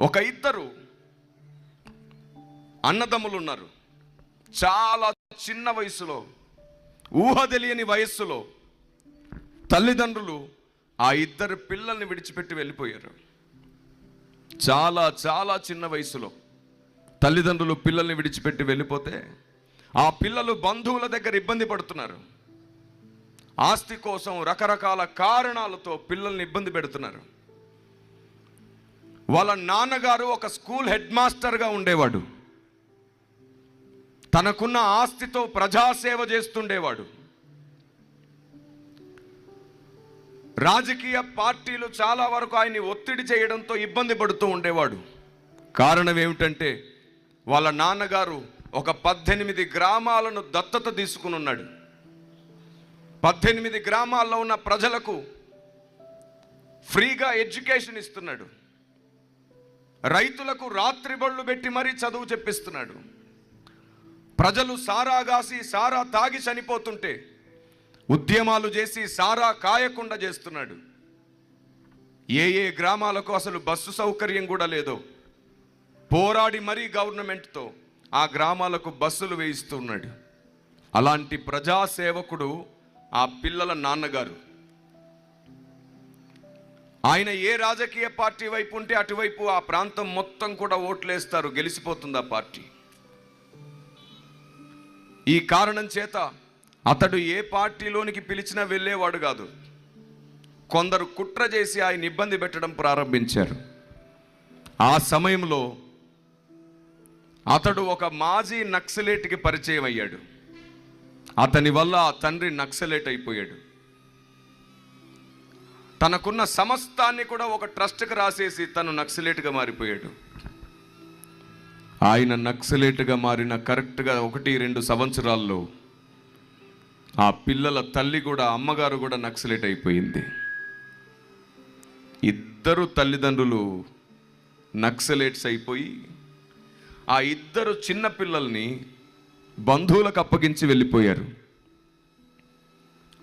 ఒక ఇద్దరు అన్నదమ్ములు ఉన్నారు చాలా చిన్న వయసులో ఊహ తెలియని వయస్సులో తల్లిదండ్రులు ఆ ఇద్దరు పిల్లల్ని విడిచిపెట్టి వెళ్ళిపోయారు. చాలా చాలా చిన్న వయసులో తల్లిదండ్రులు పిల్లల్ని విడిచిపెట్టి వెళ్ళిపోతే ఆ పిల్లలు బంధువుల దగ్గర ఇబ్బంది పడుతున్నారు. ఆస్తి కోసం రకరకాల కారణాలతో పిల్లల్ని ఇబ్బంది పెడుతున్నారు. వాళ్ళ నాన్నగారు ఒక స్కూల్ హెడ్ మాస్టర్గా ఉండేవాడు. తనకున్న ఆస్తితో ప్రజాసేవ చేస్తుండేవాడు. రాజకీయ పార్టీలు చాలా వరకు ఆయన్ని ఒత్తిడి చేయడంతో ఇబ్బంది పడుతూ ఉండేవాడు. కారణం ఏమిటంటే వాళ్ళ నాన్నగారు ఒక పద్దెనిమిది గ్రామాలను దత్తత తీసుకుని ఉన్నాడు. పద్దెనిమిది గ్రామాల్లో ఉన్న ప్రజలకు ఫ్రీగా ఎడ్యుకేషన్ ఇస్తున్నాడు. రైతులకు రాత్రి బళ్ళు పెట్టి మరీ చదువు చెప్పిస్తున్నాడు. ప్రజలు సారాగాసి సారా తాగి చనిపోతుంటే ఉద్యమాలు చేసి సారా కాయకుండా చేస్తున్నాడు. ఏ ఏ గ్రామాలకు అసలు బస్సు సౌకర్యం కూడా లేదో పోరాడి మరీ గవర్నమెంట్తో ఆ గ్రామాలకు బస్సులు వేయిస్తున్నాడు. అలాంటి ప్రజాసేవకుడు ఆ పిల్లల నాన్నగారు. ఆయన ఏ రాజకీయ పార్టీ వైపు ఉంటే అటువైపు ఆ ప్రాంతం మొత్తం కూడా ఓట్లేస్తారు గెలిచిపోతుంది ఆ పార్టీ. ఈ కారణం చేత అతడు ఏ పార్టీలోనికి పిలిచినా వెళ్ళేవాడు కాదు. కొందరు కుట్ర చేసి ఆయన ఇబ్బంది పెట్టడం ప్రారంభించారు. ఆ సమయంలో అతడు ఒక మాజీ నక్సలేట్కి పరిచయం అయ్యాడు. అతని వల్ల ఆ తండ్రి నక్సలేట్ అయిపోయాడు. తనకున్న సమస్తాన్ని కూడా ఒక ట్రస్ట్కి రాసేసి తను నక్సలేట్గా మారిపోయాడు. ఆయన నక్సలేట్గా మారిన కరెక్ట్గా ఒకటి రెండు సంవత్సరాల్లో ఆ పిల్లల తల్లి కూడా అమ్మగారు కూడా నక్సలేట్ అయిపోయింది. ఇద్దరు తల్లిదండ్రులు నక్సలేట్స్ అయిపోయి ఆ ఇద్దరు చిన్న పిల్లల్ని బంధువులకు అప్పగించి వెళ్ళిపోయారు.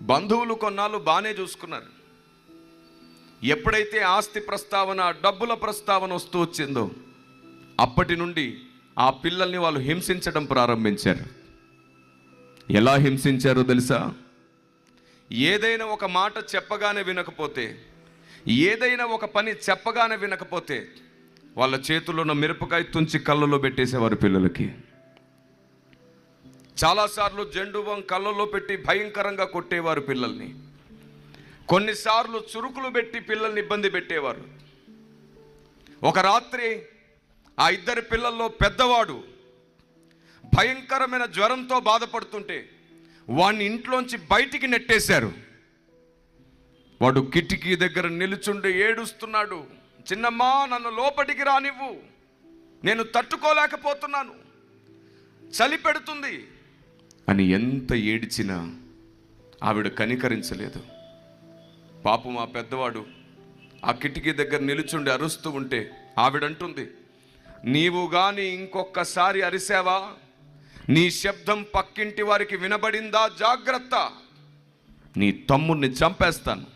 బంధువులు కొన్నాళ్ళు బాగానే చూసుకున్నారు. ఎప్పుడైతే ఆస్తి ప్రస్తావన డబ్బుల ప్రస్తావన వస్తూ వచ్చిందో అప్పటి నుండి ఆ పిల్లల్ని వాళ్ళు హింసించడం ప్రారంభించారు. ఎలా హింసించారో తెలుసా? ఏదైనా ఒక మాట చెప్పగానే వినకపోతే ఏదైనా ఒక పని చెప్పగానే వినకపోతే వాళ్ళ చేతుల్లో ఉన్న మిరపకాయ తుంచి కళ్ళలో పెట్టేసేవారు పిల్లలకి. చాలాసార్లు జెండు బాం కళ్ళలో పెట్టి భయంకరంగా కొట్టేవారు పిల్లల్ని. కొన్నిసార్లు చురుకులు పెట్టి పిల్లల్ని ఇబ్బంది పెట్టేవారు. ఒక రాత్రి ఆ ఇద్దరి పిల్లల్లో పెద్దవాడు భయంకరమైన జ్వరంతో బాధపడుతుంటే వాడిని ఇంట్లోంచి బయటికి నెట్టేశారు. వాడు కిటికీ దగ్గర నిలుచుండి ఏడుస్తున్నాడు చిన్నమ్మా నన్ను లోపటికి రానివ్వు. నేను తట్టుకోలేకపోతున్నాను. చలి పెడుతుంది. అని ఎంత ఏడిచినా ఆవిడ కనికరించలేదు. పాపం ఆ పెద్దవాడు ఆ కిటికీ దగ్గర నిలుచుండి అరుస్తూ ఉంటే ఆవిడంటుంది నీవు గాని ఇంకొకసారి అరిసావా? నీ శబ్దం పక్కింటి వారికి వినబడిందా? జాగ్రత్త! నీ తమ్ముణ్ణి చంపేస్తాను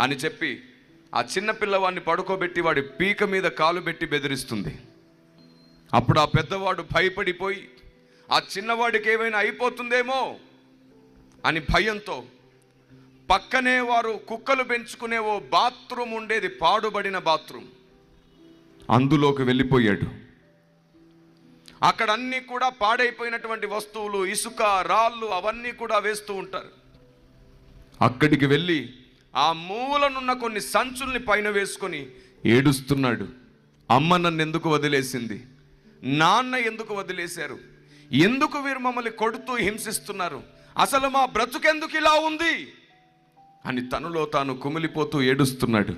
అని చెప్పి ఆ చిన్న పిల్లవాడిని పడుకోబెట్టి వాడి పీక మీద కాలు పెట్టి బెదిరిస్తుంది. అప్పుడు ఆ పెద్దవాడు భయపడిపోయి ఆ చిన్నవాడికి ఏమైనా అయిపోతుందేమో అని భయంతో పక్కనే వారు కుక్కలు పెంచుకునే ఓ బాత్రూమ్ ఉండేది పాడుబడిన బాత్రూమ్. అందులోకి వెళ్ళిపోయాడు. అక్కడ అన్నీ కూడా పాడైపోయినటువంటి వస్తువులు ఇసుక రాళ్ళు అవన్నీ కూడా వేస్తూ ఉంటారు. అక్కడికి వెళ్ళి ఆ మూలనున్న కొన్ని సంచుల్ని పైన వేసుకొని ఏడుస్తున్నాడు. అమ్మ నన్ను ఎందుకు వదిలేసింది? నాన్న ఎందుకు వదిలేశారు? ఎందుకు వీరు మమ్మల్ని కొడుతూ హింసిస్తున్నారు? అసలు మా బ్రతుకెందుకు ఇలా ఉంది? అని తనలో తాను కుమిలిపోతూ ఏడుస్తున్నాడు.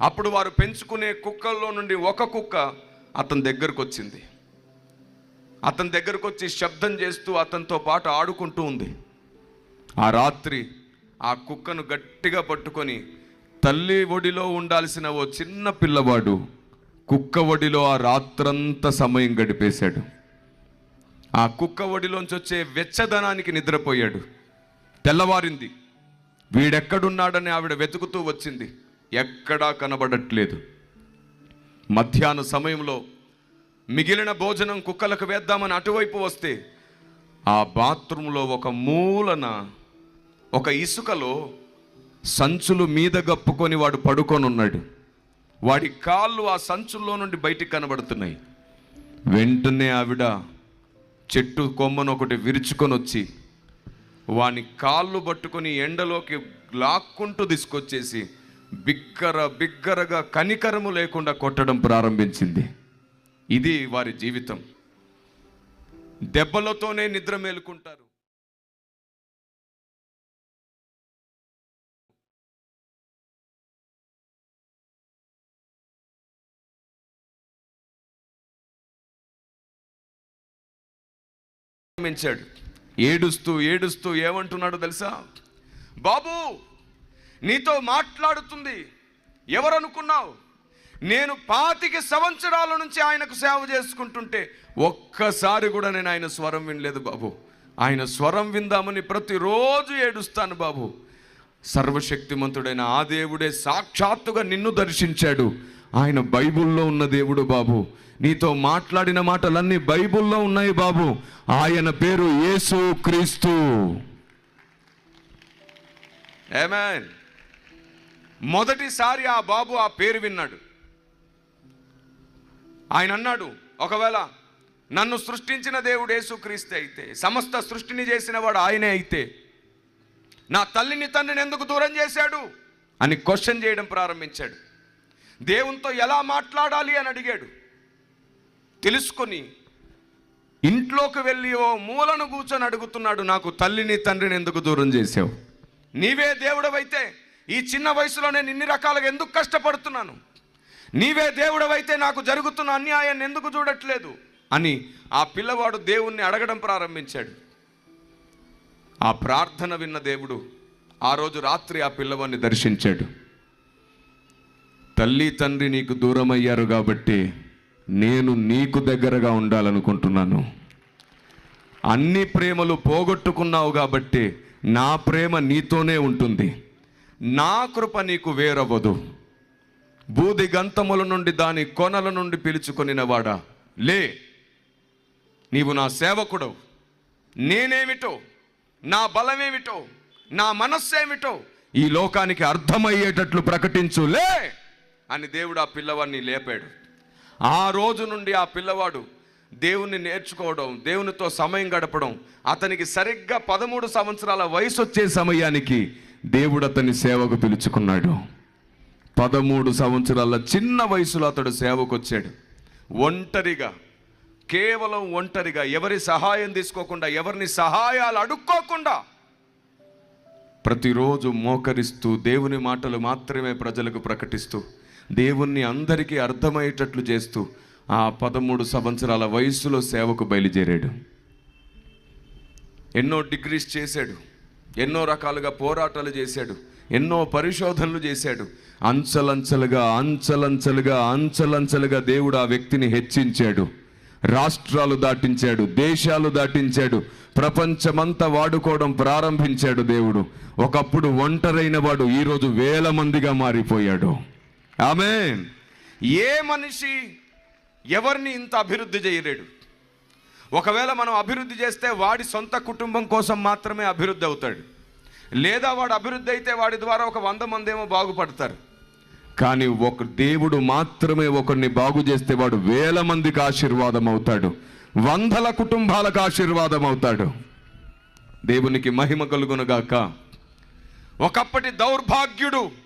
అప్పుడు వారు పెంచుకునే కుక్కల్లో నుండి ఒక కుక్క అతని దగ్గరకు వచ్చింది అతని దగ్గరకు వచ్చి శబ్దం చేస్తూ అతనితో పాటు ఆడుకుంటూ ఉంది. ఆ రాత్రి ఆ కుక్కను గట్టిగా పట్టుకొని తల్లి ఒడిలో ఉండాల్సిన ఓ చిన్న పిల్లవాడు కుక్క ఒడిలో ఆ రాత్రంతా సమయం గడిపేశాడు. ఆ కుక్క ఒడిలోంచి వచ్చే వెచ్చదనానికి నిద్రపోయాడు. తెల్లవారింది. వీడెక్కడున్నాడని ఆవిడ వెతుకుతూ వచ్చింది. ఎక్కడా కనబడట్లేదు. మధ్యాహ్న సమయంలో మిగిలిన భోజనం కుక్కలకు వేద్దామని అటువైపు వస్తే ఆ బాత్రూంలో ఒక మూలన ఒక ఇసుకలో సంచులు మీద గప్పుకొని వాడు పడుకొని ఉన్నాడు వాడి కాళ్ళు ఆ సంచుల్లో నుండి బయటికి కనబడుతున్నాయి. వెంటనే ఆవిడ చెట్టు కొమ్మను ఒకటి విరుచుకొని వచ్చి వాని కాళ్ళు పట్టుకొని ఎండలోకి లాక్కుంటూ తీసుకొచ్చేసి బిగ్గర బిగ్గరగా కనికరము లేకుండా కొట్టడం ప్రారంభించింది. ఇది వారి జీవితం. దెబ్బలతోనే నిద్ర మేలుకుంటారు. ప్రారంభించాడు ఏడుస్తూ ఏడుస్తూ ఏమంటున్నాడు తెలుసా? బాబు నీతో మాట్లాడుతుంది. ఎవరనుకున్నావు? నేను పాతిక సంవత్సరాల నుంచి ఆయనకు సేవ చేసుకుంటుంటే ఒక్కసారి కూడా నేను ఆయన స్వరం వినలేదు బాబు. ఆయన స్వరం విందామని ప్రతిరోజు ఏడుస్తాను బాబు. సర్వశక్తిమంతుడైన ఆ దేవుడే సాక్షాత్తుగా నిన్ను దర్శించాడు. ఆయన బైబిల్లో ఉన్న దేవుడు బాబు. నీతో మాట్లాడిన మాటలన్నీ బైబిల్లో ఉన్నాయి బాబు. ఆయన పేరు యేసు క్రీస్తు. ఏమేన్ మొదటిసారి ఆ బాబు ఆ పేరు విన్నాడు. ఆయన అన్నాడు ఒకవేళ నన్ను సృష్టించిన దేవుడు యేసుక్రీస్తే అయితే సమస్త సృష్టిని చేసిన వాడు ఆయనే అయితే నా తల్లిని తండ్రిని ఎందుకు దూరం చేశాడు? అని క్వశ్చన్ చేయడం ప్రారంభించాడు. దేవునితో ఎలా మాట్లాడాలి అని అడిగాడు. తెలుసుకొని ఇంట్లోకి వెళ్ళి ఓ మూలను కూర్చొని అడుగుతున్నాడు నాకు తల్లిని తండ్రిని ఎందుకు దూరం చేసావు నీవే దేవుడవైతే ఈ చిన్న వయసులో నేను ఇన్ని రకాలుగా ఎందుకు కష్టపడుతున్నాను? నీవే దేవుడవైతే నాకు జరుగుతున్న అన్యాయాన్ని ఎందుకు చూడట్లేదు? అని ఆ పిల్లవాడు దేవుణ్ణి అడగడం ప్రారంభించాడు. ఆ ప్రార్థన విన్న దేవుడు ఆ రోజు రాత్రి ఆ పిల్లవాడిని దర్శించాడు. తల్లి తండ్రి నీకు దూరం అయ్యారు కాబట్టి నేను నీకు దగ్గరగా ఉండాలనుకుంటున్నాను. అన్ని ప్రేమలు పోగొట్టుకున్నావు కాబట్టి నా ప్రేమ నీతోనే ఉంటుంది. నా కృప నీకు వేరవ్వదు. బూది గంతముల నుండి దాని కొనల నుండి పిలుచుకొనిన వాడా. లే నీవు నా సేవకుడవు నేనేమిటో నా బలమేమిటో నా మనస్సేమిటో ఈ లోకానికి అర్థమయ్యేటట్లు ప్రకటించు. లే! అని దేవుడు ఆ పిల్లవాడిని లేపాడు. ఆ రోజు నుండి ఆ పిల్లవాడు దేవుణ్ణి నేర్చుకోవడం దేవునితో సమయం గడపడం అతనికి సరిగ్గా పదమూడు సంవత్సరాల వయసు వచ్చే సమయానికి దేవుడు అతని సేవకు పిలుచుకున్నాడు. పదమూడు సంవత్సరాల చిన్న వయసులో అతడు సేవకు వచ్చాడు ఒంటరిగా కేవలం ఒంటరిగా ఎవరి సహాయం తీసుకోకుండా ఎవరిని సహాయాలు అడుక్కోకుండా ప్రతిరోజు మోకరిస్తూ దేవుని మాటలు మాత్రమే ప్రజలకు ప్రకటిస్తూ దేవుణ్ణి అందరికీ అర్థమయ్యేటట్లు చేస్తూ ఆ పదమూడు సంవత్సరాల వయసులో సేవకు బయలుదేరాడు. ఎన్నో డిగ్రీస్ చేశాడు. ఎన్నో రకాలుగా పోరాటాలు చేశాడు. ఎన్నో పరిశోధనలు చేశాడు. అంచలంచలుగా అంచలంచలుగా అంచలంచలుగా దేవుడు ఆ వ్యక్తిని హెచ్చించాడు. రాష్ట్రాలు దాటించాడు. దేశాలు దాటించాడు. ప్రపంచమంతా వాడుకోవడం ప్రారంభించాడు దేవుడు. ఒకప్పుడు ఒంటరైన వాడు ఈరోజు వేల మందిగా మారిపోయాడు. ఆమె ఏ మనిషి ఎవరిని ఇంత అభివృద్ధి చేయలేడు? ఒకవేళ మనం అభివృద్ధి చేస్తే వాడి సొంత కుటుంబం కోసం మాత్రమే అభివృద్ధి అవుతాడు. లేదా వాడు అభివృద్ధి అయితే వాడి ద్వారా ఒక వంద మంది ఏమో బాగుపడతారు. కానీ ఒక దేవుడు మాత్రమే ఒకరిని బాగు చేస్తే వాడు వేల మందికి ఆశీర్వాదం అవుతాడు. వందల కుటుంబాలకు ఆశీర్వాదం అవుతాడు. దేవునికి మహిమ కలుగునుగాక. ఒకప్పటి దౌర్భాగ్యుడు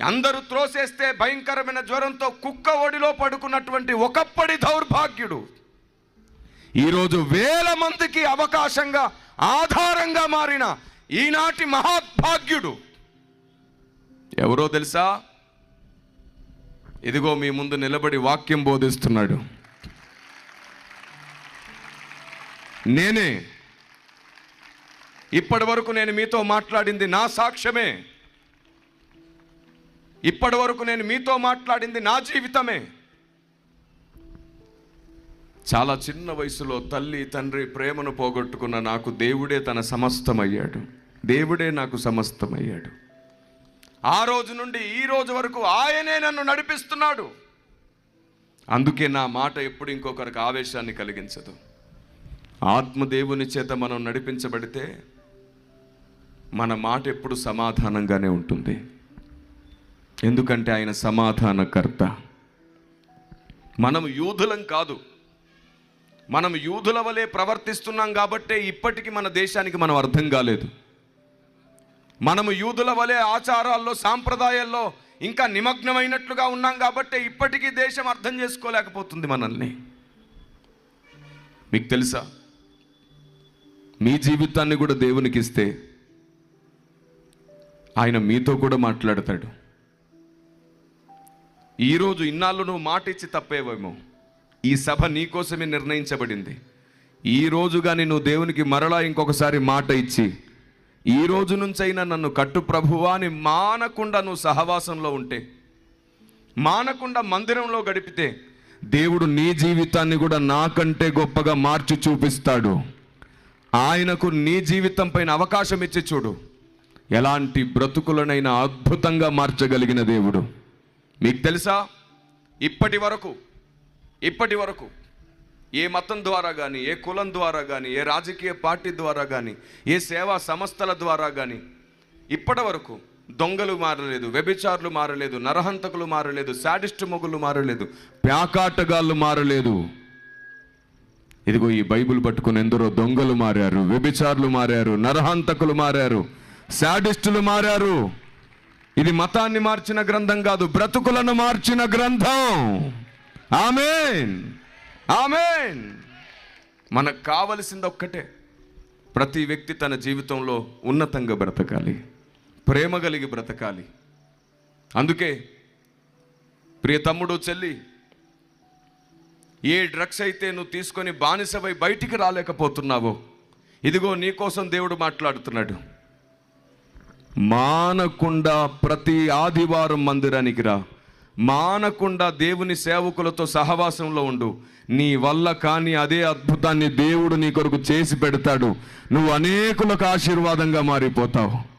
అందరూ త్రోసేస్తే భయంకరమైన జ్వరంతో కుక్క ఒడిలో పడుకున్నటువంటి ఒకప్పటి దౌర్భాగ్యుడు. ఈరోజు వేల మందికి అవకాశంగా ఆధారంగా మారిన ఈనాటి మహాభాగ్యుడు. ఎవరో తెలుసా? ఇదిగో మీ ముందు నిలబడి వాక్యం బోధిస్తున్నాడు. నేనే. ఇప్పటి వరకు నేను మీతో మాట్లాడింది నా సాక్ష్యమే. ఇప్పటి వరకు నేను మీతో మాట్లాడింది నా జీవితమే. చాలా చిన్న వయసులో తల్లి తండ్రి ప్రేమను పోగొట్టుకున్న నాకు దేవుడే తన సమస్తమయ్యాడు. దేవుడే నాకు సమస్తమయ్యాడు. ఆ రోజు నుండి ఈ రోజు వరకు ఆయనే నన్ను నడిపిస్తున్నాడు. అందుకే నా మాట ఎప్పుడు ఇంకొకరికి ఆవేశాన్ని కలిగించదు. ఆత్మదేవుని చేత మనం నడిపించబడితే మన మాట ఎప్పుడు సమాధానంగానే ఉంటుంది. ఎందుకంటే ఆయన సమాధానకర్త. మనం యూదులం కాదు. మనం యూదుల వలె ప్రవర్తిస్తున్నాం కాబట్టే ఇప్పటికీ మన దేశానికి మనం అర్థం కాలేదు. మనము యూదుల వలె ఆచారాల్లో సాంప్రదాయాల్లో ఇంకా నిమగ్నమైనట్లుగా ఉన్నాం కాబట్టే ఇప్పటికీ దేశం అర్థం చేసుకోలేకపోతుంది మనల్ని. మీకు తెలుసా? మీ జీవితాన్ని కూడా దేవునికి ఇస్తే ఆయన మీతో కూడా మాట్లాడతాడు. ఈరోజు ఇన్నాళ్ళు నువ్వు మాట ఇచ్చి తప్పేవేమో? ఈ సభ నీకోసమే నిర్ణయించబడింది. ఈ రోజు కానీ నువ్వు దేవునికి మరలా ఇంకొకసారి మాట ఇచ్చి ఈ రోజు నుంచైనా నన్ను కట్టు ప్రభువా అని మానకుండా నువ్వు సహవాసంలో ఉంటే మానకుండా మందిరంలో గడిపితే దేవుడు నీ జీవితాన్ని కూడా నాకంటే గొప్పగా మార్చి చూపిస్తాడు. ఆయనకు నీ జీవితం పైన అవకాశం ఇచ్చి చూడు. ఎలాంటి బ్రతుకులనైనా అద్భుతంగా మార్చగలిగిన దేవుడు. మీకు తెలుసా? ఇప్పటి వరకు ఇప్పటి వరకు ఏ మతం ద్వారా కానీ ఏ కులం ద్వారా కానీ ఏ రాజకీయ పార్టీ ద్వారా కానీ ఏ సేవా సంస్థల ద్వారా కానీ ఇప్పటి వరకు దొంగలు మారలేదు వ్యభిచారులు మారలేదు నరహంతకులు మారలేదు శాడిస్ట్ మొగులు మారలేదు ప్యాకాటగాళ్ళు మారలేదు. ఇదిగో ఈ బైబిల్ పట్టుకుని ఎందరో దొంగలు మారారు వ్యభిచారులు మారారు నరహంతకులు మారారు శాడిస్టులు మారారు. ఇది మతాన్ని మార్చిన గ్రంథం కాదు బ్రతుకులను మార్చిన గ్రంథం. ఆమెన్. ఆమెన్. మనకు కావలసింది ఒక్కటే ప్రతి వ్యక్తి తన జీవితంలో ఉన్నతంగా బ్రతకాలి ప్రేమ కలిగి బ్రతకాలి. అందుకే ప్రియ తమ్ముడు చెల్లి ఏ డ్రగ్స్ అయితే నువ్వు తీసుకొని బానిసపై బయటికి రాలేకపోతున్నావో ఇదిగో నీకోసం దేవుడు మాట్లాడుతున్నాడు. మానకుండా ప్రతి ఆదివారం మందిరానికి రా. మానకుండా దేవుని సేవకులతో సహవాసంలో ఉండు. నీ వల్ల కానీ అదే అద్భుతాన్ని దేవుడు నీ కొరకు చేసి పెడతాడు. నువ్వు అనేకులకు ఆశీర్వాదంగా మారిపోతావు.